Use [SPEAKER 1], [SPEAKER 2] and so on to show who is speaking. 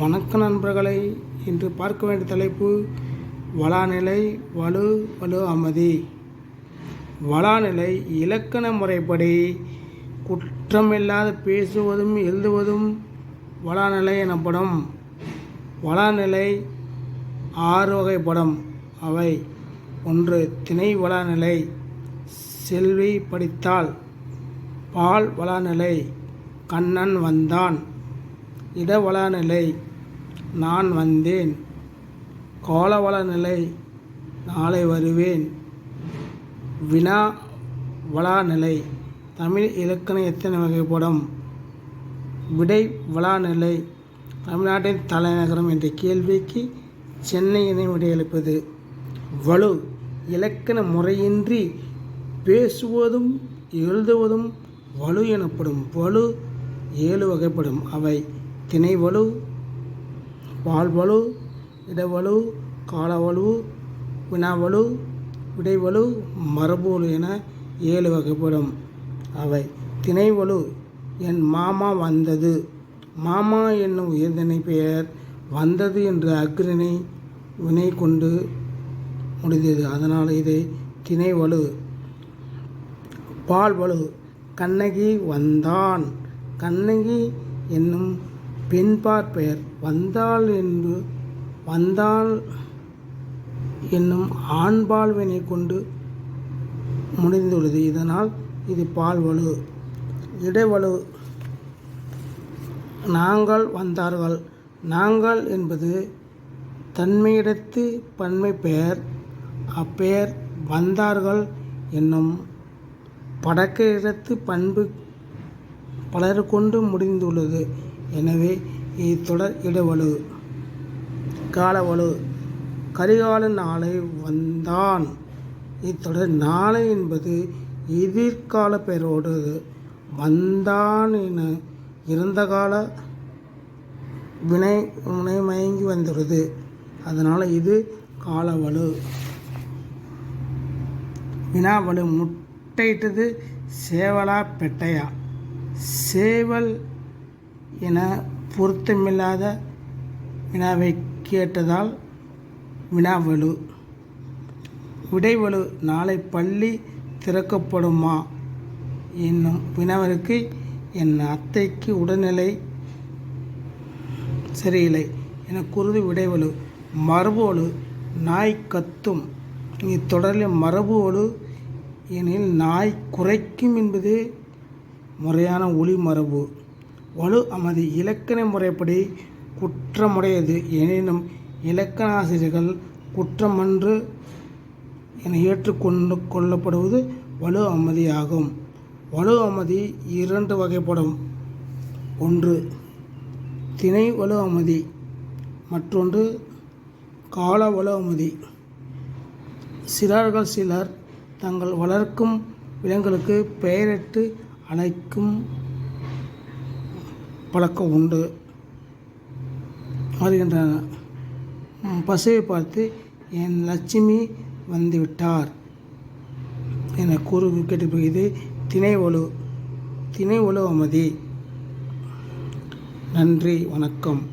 [SPEAKER 1] வணக்க நண்பர்களை இன்று பார்க்க வேண்டிய தலைப்பு வளாநிலை வலு வலு அமதி. வளாநிலை இலக்கண முறைப்படி குற்றமில்லாத பேசுவதும் எழுதுவதும் வளாநிலை எனப்படும். வளாநிலை ஆறு வகைப்படும். அவை ஒன்று திணை வளாநிலை செல்வி படித்தாள் பால் வளாநிலை கண்ணன் வந்தான். இடவளநிலை நான் வந்தேன். காலவளநிலை நாளை வருவேன். வினா வளாநிலை தமிழ் இலக்கணம் எத்தனை வகைப்படும்? விடை வளாநிலை தமிழ்நாட்டின் தலைநகரம் என்ற கேள்விக்கு சென்னையினை விடையளிப்பது. வலு இலக்கண முறையின்றி பேசுவதும் எழுதுவதும் வலு எனப்படும். வலு ஏழு வகைப்படும். அவை திணைவலு பால்வலு இடவலு காலவலு வினாவலு விடைவலு மரபுவலு என ஏழு வகைப்படும். அவை திணைவலு என் மாமா வந்தது. மாமா என்னும் உயர்தினை பெயர் வந்தது என்ற அக்ரிணை வினை கொண்டு முடிந்தது. அதனால் இதை திணைவலு பால்வலு கண்ணகி வந்தான். கண்ணகி என்னும் பெண்பார் பெயர் வந்தாள் என்பு வந்தாள் என்னும் ஆண்பால் வினை கொண்டு முடிந்துள்ளது. இதனால் இது பால் வலு. இடைவலு. நாங்கள் வந்தார்கள். நாங்கள் என்பது தன்மையிடத்து பன்மை பெயர் அப்பெயர் வந்தார்கள் என்னும் படக்க இடத்து பண்பு பலர் கொண்டு முடிந்துள்ளது. எனவே இத்தொடர் இடவலு காலவலு கரிகால நாளை வந்தான். இத்தொடர் நாளை என்பது எதிர்கால பெயரோடு வந்தான் என இருந்த கால வினை வினை மயங்கி வந்துள்ளது. அதனால் இது காலவலு வினாவலு முட்டையிட்டது சேவலா பெட்டையா? சேவல் என பொருத்தமில்லாத வினாவை கேட்டதால் வினாவலு விடைவலு நாளை பள்ளி திறக்கப்படுமா? என்னும் வினாவிற்கு என் அத்தைக்கு உடல்நிலை சரியில்லை என குருது விடைவலு மரபுவலு நாய் கத்தும். இத்தொடரில் மரபுவலு எனில் நாய் குறைக்கும் என்பது முறையான ஒளி மரபு. வலு அமது இலக்கண முறைப்படி குற்றமுடையது. எனினும் இலக்கண ஆசிரியர்கள் குற்றமன்று என ஏற்றுக்கொண்டு கொள்ளப்படுவது வலு அமதியாகும் வலு அமதி இரண்டு வகைப்படும். ஒன்று திணை வலு அமதி. மற்றொன்று கால வலு அமதி. சிலர்கள் சிலர் தங்கள் வளர்க்கும் விலங்குகளுக்கு பெயரிட்டு அழைக்கும் பழக்கம் உண்டு. வருகின்றன பசுவை பார்த்து என் லட்சுமி வந்துவிட்டார் என கூறு கேட்டு இது திணை ஒழு திணை ஒழு அமதி. நன்றி வணக்கம்.